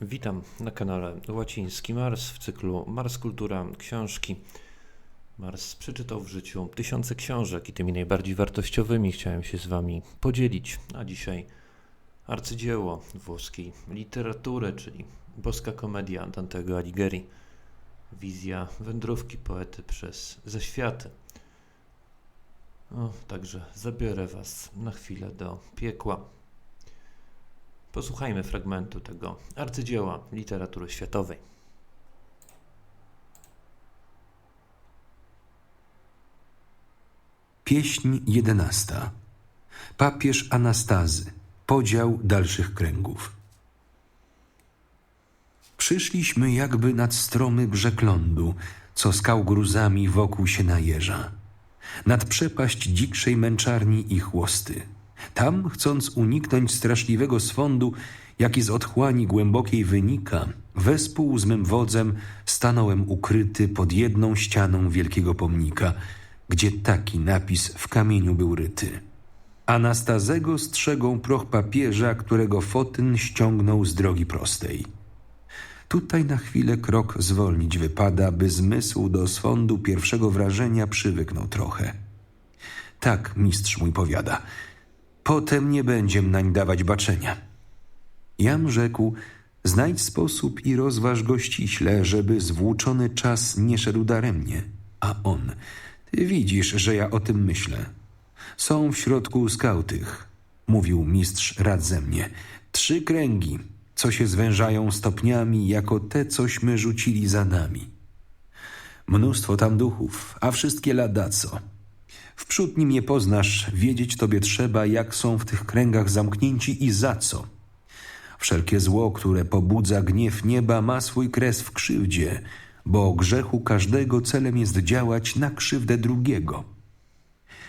Witam na kanale Łaciński Mars w cyklu Mars Kultura Książki. Mars przeczytał w życiu tysiące książek i tymi najbardziej wartościowymi chciałem się z Wami podzielić. A dzisiaj arcydzieło włoskiej literatury, czyli boska komedia Dantego Alighieri. Wizja wędrówki poety przez zaświaty. No, także zabiorę Was na chwilę do piekła. Posłuchajmy fragmentu tego arcydzieła literatury światowej. Pieśń jedenasta. Papież Anastazy. Podział dalszych kręgów. Przyszliśmy jakby nad stromy brzeg lądu, co skał gruzami wokół się najeża. Nad przepaść dzikszej męczarni i chłosty. Tam, chcąc uniknąć straszliwego swądu, jaki z otchłani głębokiej wynika, wespół z mym wodzem stanąłem ukryty pod jedną ścianą wielkiego pomnika, gdzie taki napis w kamieniu był ryty. Anastazego strzegą proch papieża, którego Fotyn ściągnął z drogi prostej. Tutaj na chwilę krok zwolnić wypada, by zmysł do swądu pierwszego wrażenia przywyknął trochę. Tak mistrz mój powiada. Potem nie będziem nań dawać baczenia. Jam rzekł, znajdź sposób i rozważ go ściśle, żeby zwłóczony czas nie szedł daremnie. A on, ty widzisz, że ja o tym myślę. Są w środku skautych, mówił mistrz radze mnie. Trzy kręgi, co się zwężają stopniami, jako te, cośmy rzucili za nami. Mnóstwo tam duchów, a wszystkie ladaco. Wprzód nim nie poznasz, wiedzieć tobie trzeba, jak są w tych kręgach zamknięci i za co. Wszelkie zło, które pobudza gniew nieba, ma swój kres w krzywdzie, bo grzechu każdego celem jest działać na krzywdę drugiego.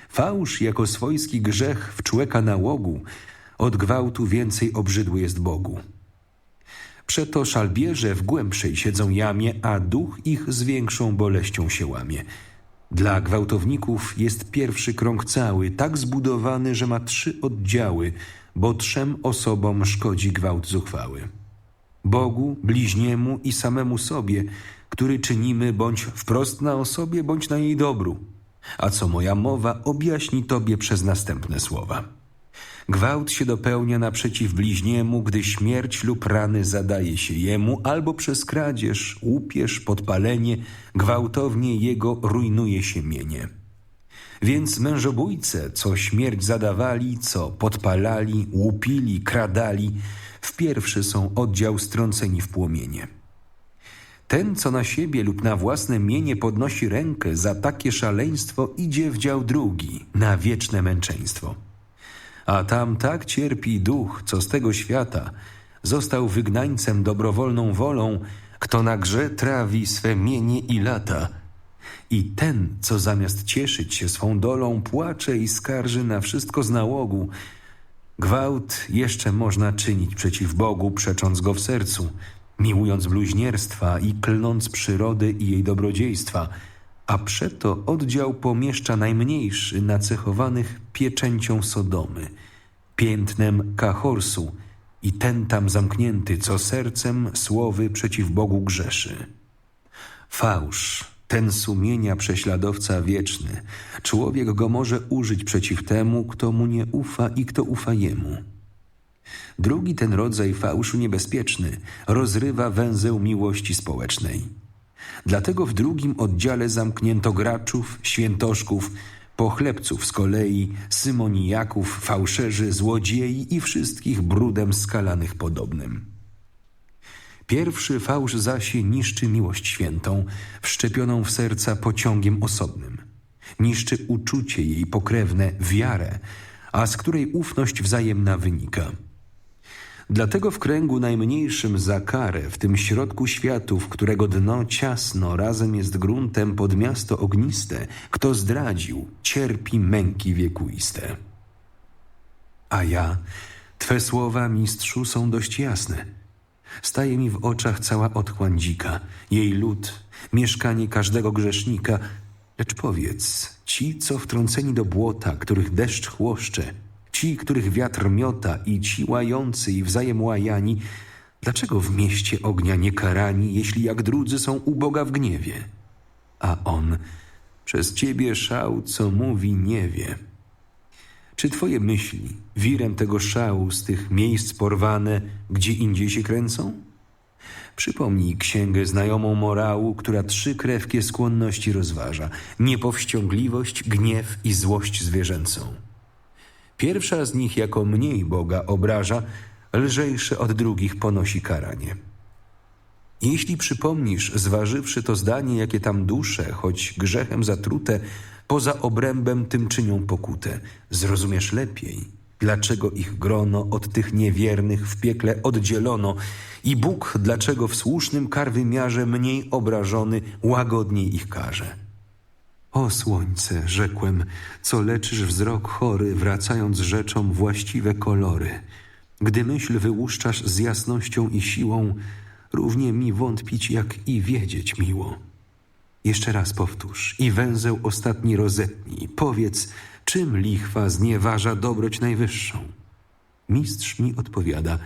Fałsz jako swojski grzech w człeka nałogu, od gwałtu więcej obrzydły jest Bogu. Przeto szalbierze w głębszej siedzą jamie, a duch ich z większą boleścią się łamie. Dla gwałtowników jest pierwszy krąg cały, tak zbudowany, że ma trzy oddziały, bo trzem osobom szkodzi gwałt zuchwały. Bogu, bliźniemu i samemu sobie, który czynimy bądź wprost na osobie, bądź na jej dobru. A co moja mowa objaśni tobie przez następne słowa. Gwałt się dopełnia naprzeciw bliźniemu, gdy śmierć lub rany zadaje się jemu, albo przez kradzież, łupież, podpalenie, gwałtownie jego rujnuje się mienie. Więc mężobójce, co śmierć zadawali, co podpalali, łupili, kradali, w pierwszy są oddział strąceni w płomienie. Ten, co na siebie lub na własne mienie podnosi rękę za takie szaleństwo, idzie w dział drugi, na wieczne męczeństwo. A tam tak cierpi duch, co z tego świata został wygnańcem dobrowolną wolą, kto na grze trawi swe mienie i lata. I ten, co zamiast cieszyć się swą dolą, płacze i skarży na wszystko z nałogu. Gwałt jeszcze można czynić przeciw Bogu, przecząc go w sercu, miłując bluźnierstwa i klnąc przyrody i jej dobrodziejstwa, a przeto oddział pomieszcza najmniejszy, nacechowanych pieczęcią Sodomy, piętnem Kahorsu i ten tam zamknięty, co sercem słowy przeciw Bogu grzeszy. Fałsz, ten sumienia prześladowca wieczny, człowiek go może użyć przeciw temu, kto mu nie ufa i kto ufa jemu. Drugi ten rodzaj fałszu niebezpieczny rozrywa węzeł miłości społecznej. Dlatego w drugim oddziale zamknięto graczów, świętoszków, pochlebców z kolei, symonijaków, fałszerzy, złodziei i wszystkich brudem skalanych podobnym. Pierwszy fałsz zasie niszczy miłość świętą, wszczepioną w serca pociągiem osobnym. Niszczy uczucie jej pokrewne, wiarę, a z której ufność wzajemna wynika. Dlatego w kręgu najmniejszym za karę, w tym środku światów, którego dno ciasno razem jest gruntem pod miasto ogniste, kto zdradził, cierpi męki wiekuiste. A ja, Twe słowa, mistrzu, są dość jasne. Staje mi w oczach cała otchłań dzika, jej lud, mieszkanie każdego grzesznika. Lecz powiedz, ci, co wtrąceni do błota, których deszcz chłoszcze, ci, których wiatr miota i ci łający i wzajem łajani, Dlaczego w mieście ognia nie karani, jeśli jak drudzy są u Boga w gniewie? A on przez ciebie szał, co mówi, nie wie. Czy twoje myśli wirem tego szału z tych miejsc porwane gdzie indziej się kręcą? Przypomnij księgę znajomą morału, która trzy krewkie skłonności rozważa: niepowściągliwość, gniew i złość zwierzęcą. Pierwsza z nich jako mniej Boga obraża, lżejsze od drugich ponosi karanie. Jeśli przypomnisz, zważywszy to zdanie, jakie tam dusze, choć grzechem zatrute, poza obrębem tym czynią pokutę, zrozumiesz lepiej, dlaczego ich grono od tych niewiernych w piekle oddzielono i Bóg, dlaczego w słusznym kar wymiarze mniej obrażony łagodniej ich karze. O słońce, rzekłem, co leczysz wzrok chory, wracając rzeczom właściwe kolory. Gdy myśl wyłuszczasz z jasnością i siłą, równie mi wątpić, jak i wiedzieć miło. Jeszcze raz powtórz i węzeł ostatni rozetnij. Powiedz, czym lichwa znieważa dobroć najwyższą? Mistrz mi odpowiada,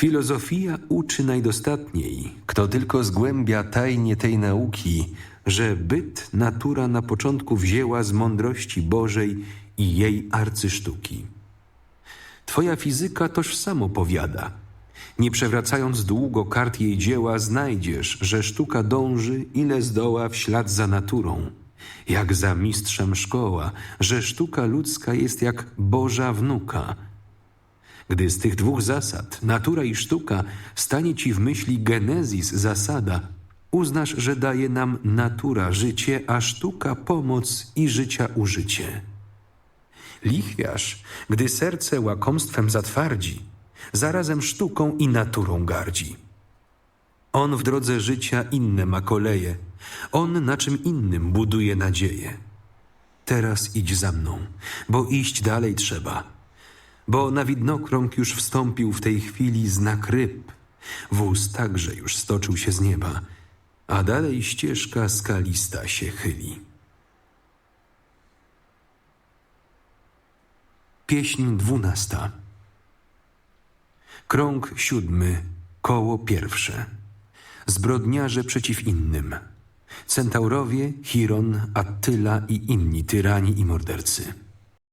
filozofia uczy najdostatniej, kto tylko zgłębia tajnie tej nauki, że byt natura na początku wzięła z mądrości Bożej i jej arcysztuki. Twoja fizyka toż samo powiada. Nie przewracając długo kart jej dzieła, znajdziesz, że sztuka dąży, ile zdoła w ślad za naturą. Jak za mistrzem szkoła, że sztuka ludzka jest jak Boża wnuka. Gdy z tych dwóch zasad, natura i sztuka, stanie ci w myśli genezis zasada, uznasz, że daje nam natura życie, a sztuka pomoc i życia użycie. Lichwiarz, gdy serce łakomstwem zatwardzi, zarazem sztuką i naturą gardzi. On w drodze życia inne ma koleje, on na czym innym buduje nadzieję. Teraz idź za mną, bo iść dalej trzeba, bo na widnokrąg już wstąpił w tej chwili znak ryb, wóz także już stoczył się z nieba, a dalej ścieżka skalista się chyli. Pieśń dwunasta. Krąg siódmy, koło pierwsze. Zbrodniarze przeciw innym. Centaurowie, Chiron, Attyla i inni tyrani i mordercy.